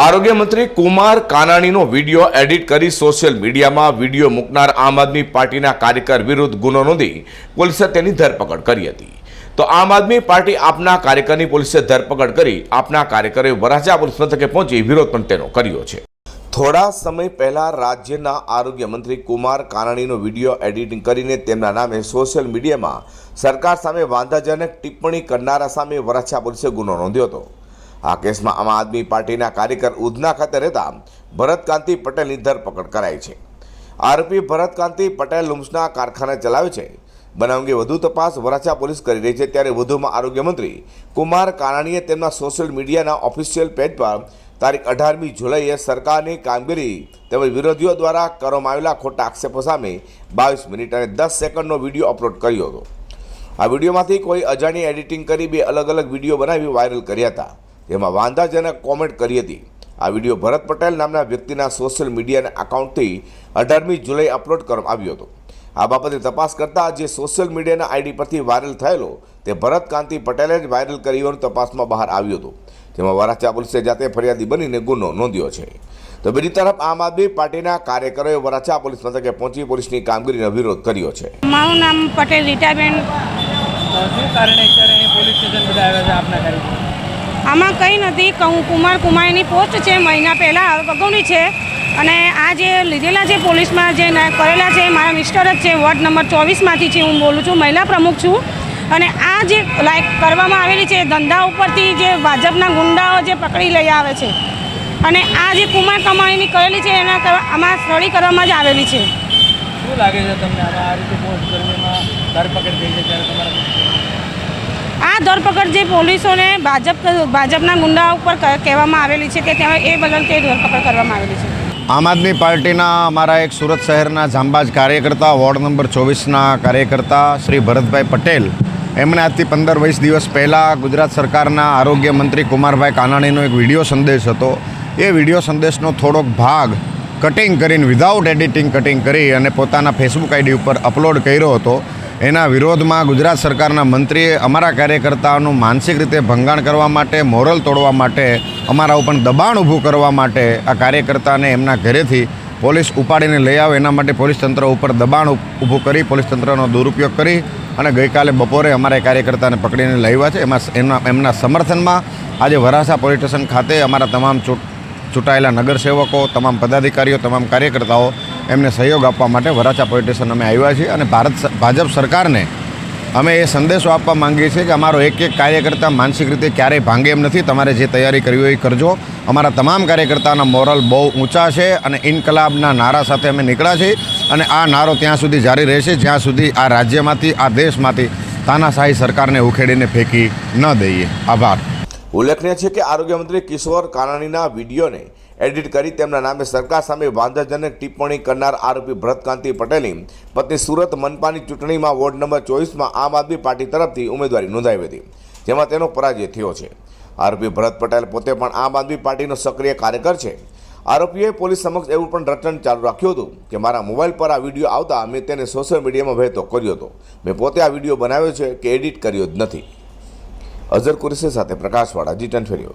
આરોગ્ય મંત્રી કુમાર કાનાણીનો વીડિયો એડિટ કરી સોશિયલ મીડિયામાં વીડિયો મૂકનાર આમ આદમી પાર્ટીના કાર્યકર વિરુદ્ધ ગુનો નોંધી પોલીસે તેની ધરપકડ કરી હતી. તો આમ આદમી પાર્ટી આપના કાર્યકરની પોલીસે ધરપકડ કરી આપના કાર્યકરે વરાછા પોલીસ મથકે પહોંચી વિરોધ પણ તેનો કર્યો છે. થોડા સમય પહેલા રાજ્યના આરોગ્ય મંત્રી કુમાર કાનાણીનો વીડિયો એડિટિંગ કરીને તેમના નામે સોશિયલ મીડિયામાં સરકાર સામે વાંધાજનક ટિપ્પણી કરનારા સામે વરાછા પોલીસે ગુનો નોંધ્યો હતો. આ કેસમાં આમ આદમી પાર્ટીના કાર્યકર ઉધના ખાતે રહેતા ભરતકાંતિ પટેલની ધરપકડ કરાઈ છે. આરોપી ભરતકાંતિ પટેલ લુમ્સના કારખાના ચલાવે છે. બનાવ અંગે વધુ તપાસ વરાછા પોલીસ કરી રહી છે. ત્યારે વધુમાં આરોગ્ય મંત્રી કુમાર કાનાણીએ તેમના સોશિયલ મીડિયાના ઓફિશિયલ પેજ પર તારીખ અઢારમી જુલાઈએ સરકારની કામગીરી તેમજ વિરોધીઓ દ્વારા કરવામાં આવેલા ખોટા આક્ષેપો સામે બાવીસ મિનિટ અને દસ સેકન્ડનો વીડિયો અપલોડ કર્યો હતો. આ વિડીયોમાંથી કોઈ અજાણી એડિટિંગ કરી બે અલગ અલગ વીડિયો બનાવી વાયરલ કર્યા હતા. જેમાં વાંધાજનક કોમેન્ટ કરી હતી. આ વીડિયો ભરત પટેલ નામના વ્યક્તિના સોશિયલ મીડિયાના એકાઉન્ટથી અઢારમી જુલાઈ અપલોડ કરવામાં આવ્યો હતો. આ બાબતે તપાસ કરતા જે સોશિયલ મીડિયાના આઈડી પરથી વાયરલ થયેલો તે ભરત કાંતિ પટેલે જ વાયરલ કર્યું તપાસમાં બહાર આવ્યું હતું. જેમાં વરાછા પોલીસે જાતે ફરિયાદી બનીને ગુનો નોંધ્યો છે. તો બીજી તરફ આમ આદમી પાર્ટીના કાર્યકરોએ વરાછા પોલીસ મથકે પહોંચી પોલીસની કામગીરીનો વિરોધ કર્યો છે. મારું નામ પટેલ રીટાબેન. શું કારણે પોલીસ સ્ટેશન બધા આવ્યા છે? આપના કાર્યક્રમ આમાં કંઈ નથી કહું કુમાર કુમારની પોસ્ટ છે, મહિના પહેલાં અગાઉની છે. અને આ જે લીધેલા છે પોલીસમાં, જે કરેલા છે, મારા મિસ્ટર જ છે, વોર્ડ નંબર ચોવીસમાંથી છે હું બોલું છું, મહિલા પ્રમુખ છું. અને આ જે લાઈક કરવામાં આવેલી છે, ધંધા ઉપરથી જે ભાજપના ગુંડાઓ જે પકડી લઈ આવે છે. અને આ જે કુમાર કમાણીની કરેલી છે, એના આમાં સ્થળી કરવામાં જ આવેલી છે. શું લાગે છે તમને? આ રીતે આ ધરપકડ જે પોલીસોને ભાજપ ભાજપના ગુંડા ઉપર કહેવામાં આવેલી છે કે ત્યાં એ બદલ તે ધરપકડ કરવામાં આવેલી છે. આમ આદમી પાર્ટીના અમારા એક સુરત શહેરના જાંબાજ કાર્યકર્તા, વોર્ડ નંબર ચોવીસના કાર્યકર્તા શ્રી ભરતભાઈ પટેલ. એમણે આજથી પંદર વીસ દિવસ પહેલાં ગુજરાત સરકારના આરોગ્ય મંત્રી કુમારભાઈ કાનાણીનો એક વીડિયો સંદેશ હતો. એ વીડિયો સંદેશનો થોડોક ભાગ કટિંગ કરીને વિધાઉટ એડિટિંગ કટિંગ કરી અને પોતાના ફેસબુક આઈડી ઉપર અપલોડ કર્યો હતો. એના વિરોધમાં ગુજરાત સરકારના મંત્રીએ અમારા કાર્યકર્તાઓનું માનસિક રીતે ભંગાણ કરવા માટે, મોરલ તોડવા માટે, અમારા ઉપર દબાણ ઊભું કરવા માટે આ કાર્યકર્તાને એમના ઘરેથી પોલીસ ઉપાડીને લઈ આવે. એના માટે પોલીસ તંત્ર ઉપર દબાણ ઊભું કરી, પોલીસ તંત્રનો દુરુપયોગ કરી અને ગઈકાલે બપોરે અમારા કાર્યકર્તાને પકડીને લઈ આવ્યા છે. એમાં એમના એમના સમર્થનમાં આજે વરાસા પોલીસ સ્ટેશન ખાતે અમારા તમામ ચૂંટ, ચૂંટાયેલા નગરસેવકો, તમામ પદાધિકારીઓ, તમામ કાર્યકર્તાઓ એમને સહયોગ આપવા માટે વરાછા પોલીસ સ્ટેશન અમે આવ્યા છીએ અને ભારત ભાજપ સરકારને અમે એ સંદેશો આપવા માંગીએ છીએ કે અમારો એક એક કાર્યકર્તા માનસિક રીતે ક્યારેય ભાંગે એમ નથી. તમારે જે તૈયારી કરવી હોય એ કરજો. અમારા તમામ કાર્યકર્તાના મોરલ બહુ ઊંચા છે અને ઇન્કલાબના નારા સાથે અમે નીકળ્યા છીએ અને આ નારો ત્યાં સુધી જારી રહેશે. જ્યાં સુધી આ રાજ્યમાંથી, આ દેશમાંથી તાનાશાહી સરકારને ઉખેડીને ફેંકી ન દઈએ. આભાર. ઉલ્લેખનીય છે કે આરોગ્ય મંત્રી કિશોર કાનાણીના વિડીયોને એડિટ કરી તેમના નામે સરકાર સામે વાંધાજનક ટિપ્પણી કરનાર આરોપી ભરતકાંતિ પટેલની પત્ની સુરત મનપાની ચૂંટણીમાં વોર્ડ નંબર ચોવીસમાં આમ આદમી પાર્ટી તરફથી ઉમેદવારી નોંધાવી હતી, જેમાં તેનો પરાજય થયો છે. આરોપી ભરત પટેલ પોતે પણ આમ આદમી પાર્ટીનો સક્રિય કાર્યકર છે. આરોપીએ પોલીસ સમક્ષ એવું પણ રટણ ચાલુ રાખ્યું હતું કે મારા મોબાઈલ પર આ વીડિયો આવતા મેં તેને સોશિયલ મીડિયામાં વહેતો કર્યો હતો. મેં પોતે આ વીડિયો બનાવ્યો છે કે એડિટ કર્યો જ નથી. અઝર કુરેશી સાથે પ્રકાશવાળા જી ફેરી